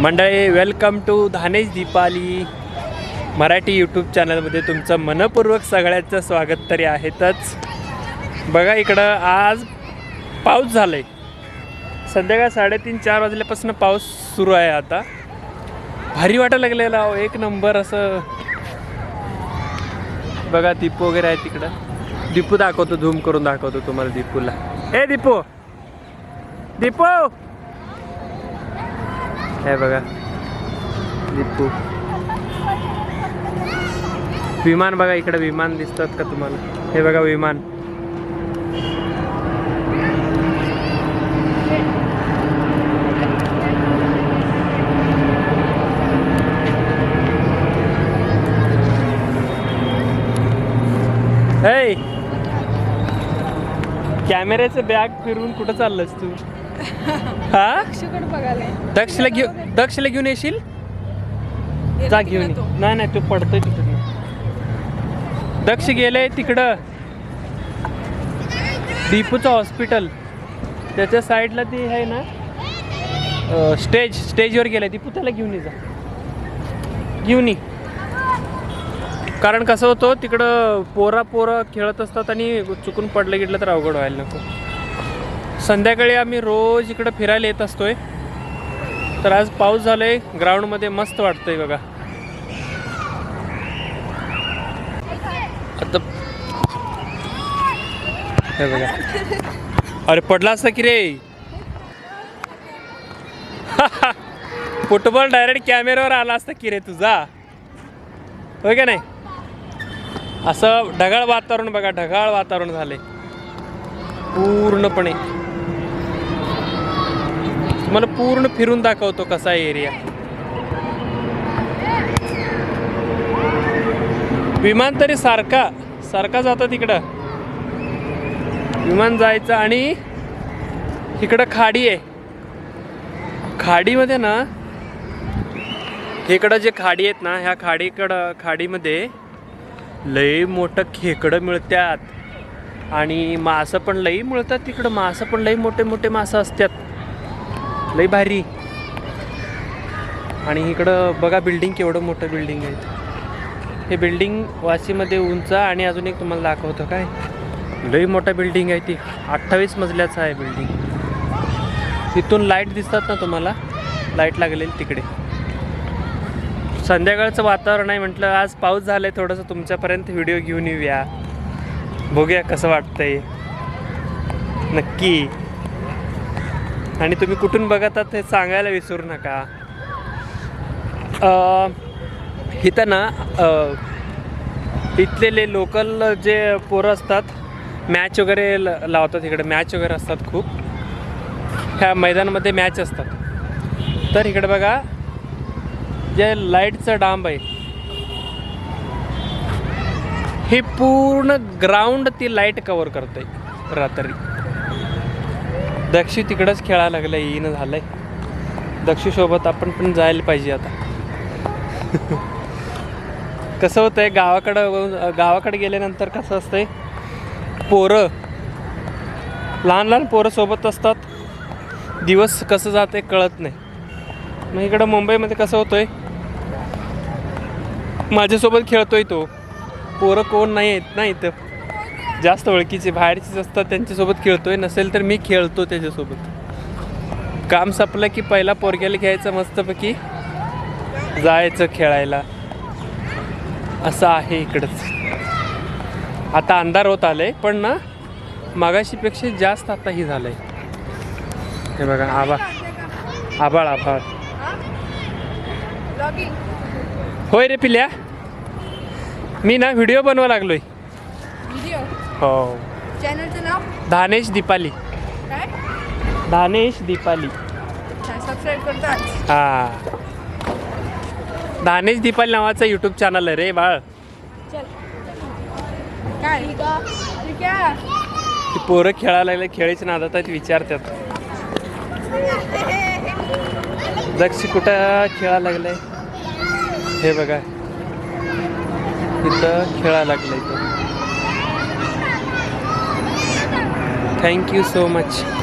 मंडळी welcome to Dhanesh Deepali Marathi YouTube चॅनलमध्ये तुमचं मनपूर्वक सगळ्याचं स्वागत तरी आहेतच. बघा इकडं आज पाऊस झाला आहे संध्याकाळ साडेतीन चार वाजल्यापासून पाऊस सुरू आहे आता. भारी वाटायला लागलेला अहो, एक नंबर असं. बघा दीपू वगैरे आहे तिकडं दीपू दाखवतो झूम करून दाखवतो तुम्हाला दीपूला. ए दीपू! दीपू! हे बघा. दीपू विमान बघा इकडे विमान दिसतात का तुम्हाला? हे बघा विमान. कॅमेऱ्याचं बॅग फिरून कुठं चाललंस तू? हा? बघायला दक्षला घेऊ दक्षला घेऊन येशील? जा घेऊन ये. नाही नाही तो पडतोय तिकडनं दक्ष गेलंय तिकडं. दीपूचं हॉस्पिटल त्याच्या साईडला ते आहे ना स्टेज स्टेजवर गेलाय दीपू त्याला घेऊन ये जा. घेऊन ये. कारण कसं होतं तिकडं पोरा पोरं खेळत असतात आणि चुकून पडलं गिडलं तर अवघड व्हायला नको. संध्याकाळी आम्ही रोज इकडं फिरायला येत असतोय. तर आज पाऊस झालाय ग्राउंडमध्ये मस्त वाटतंय बघा. आता हे बघा. अरे पडला असता की रे? फुटबॉल डायरेक्ट कॅमेऱ्यावर आला असता की रे तुझा? होय का नाही? असं ढगाळ वातावरण बघा ढगाळ वातावरण झालंय. पूर्णपणे. तुम्हाला पूर्ण फिरून दाखवतो कसा आहे एरिया विमान तरी सारखा सारखा जातो तिकडं. विमान जायचं आणि इकडं खाडी आहे. खाडीमध्ये ना इकडं जे खाडी आहेत ना ह्या खाडीकडं खाडीमध्ये लई मोठं खेकडं मिळतात. आणि मासं पण लई मिळतात तिकडं मासं पण लई मोठे मोठे मासं असतात. लई भारी. आणि इकडं बघा बिल्डिंग केवढं मोठं बिल्डिंग आहे. हे बिल्डिंग वाशीमध्ये उंच आणि अजून एक तुम्हाला दाखवतो काय? लई मोठा बिल्डिंग आहे ती. अठ्ठावीस मजल्याचं आहे बिल्डिंग तिथून लाइट दिसतात ना तुम्हाला? लाइट लागलेली तिकडे. संध्याकाळचं वातावरण आहे म्हटलं आज पाऊस झालाय थोडंसं तुमच्यापर्यंत व्हिडिओ घेऊन येऊया. बघूया कसं वाटतंय. नक्की. आणि तुम्ही कुठून बघत आहात हे सांगायला विसरू नका. इथं ना इथलेले लोकल जे पोरं असतात मॅच वगैरे ल- लावतात इकडे. मॅच वगैरे असतात खूप. ह्या मैदानामध्ये मॅच असतात. तर इकडे बघा जे लाईटचं डांब आहे हे पूर्ण ग्राउंड ती लाइट कवर करते रात्री. दक्षी तिकडंच खेळायला लागलं येणं झालंय. दक्षीसोबत आपण पण जायला पाहिजे आता. कसं होतंय गावाकडं गावाकडे गेल्यानंतर कसं असतंय पोरं लहान लहान पोरं सोबत असतात. दिवस कसं जाते कळत नाही. मग इकडं मुंबईमध्ये कसं होतंय माझ्यासोबत खेळतोय तो. पोरं कोण नाही आहेत ना इथं. जास्त ओळखीचे बाहेरचेच असतात त्यांच्यासोबत खेळतोय नसेल तर मी खेळतो त्याच्यासोबत. काम संपलं की पहिला पोरग्याला घ्यायचं मस्तपैकी जायचं खेळायला. असं आहे इकडंच. आता अंधार होत आलंय पण ना मागाशीपेक्षा जास्त आता ही झालंय. हे बघा आभाळ आबाळ आभाळ. होय रे पिल्या. मी ना व्हिडिओ बनवा लागलोय. व्हिडिओ हो. चॅनलचं नाव? धानेश दीपाली. काय? धानेश दीपाली. सबस्क्राईब करतात हा. धानेश दीपाली नावाचं यूट्यूब चॅनल आहे रे बाळ. चल. काय? ती पोरं खेळायला लागले खेळायचे नादात विचारतात. दक्ष कुठं खेळायला लागलंय? हे बघा. इथं खेळायला लागलंय तो थँक्यू सो मच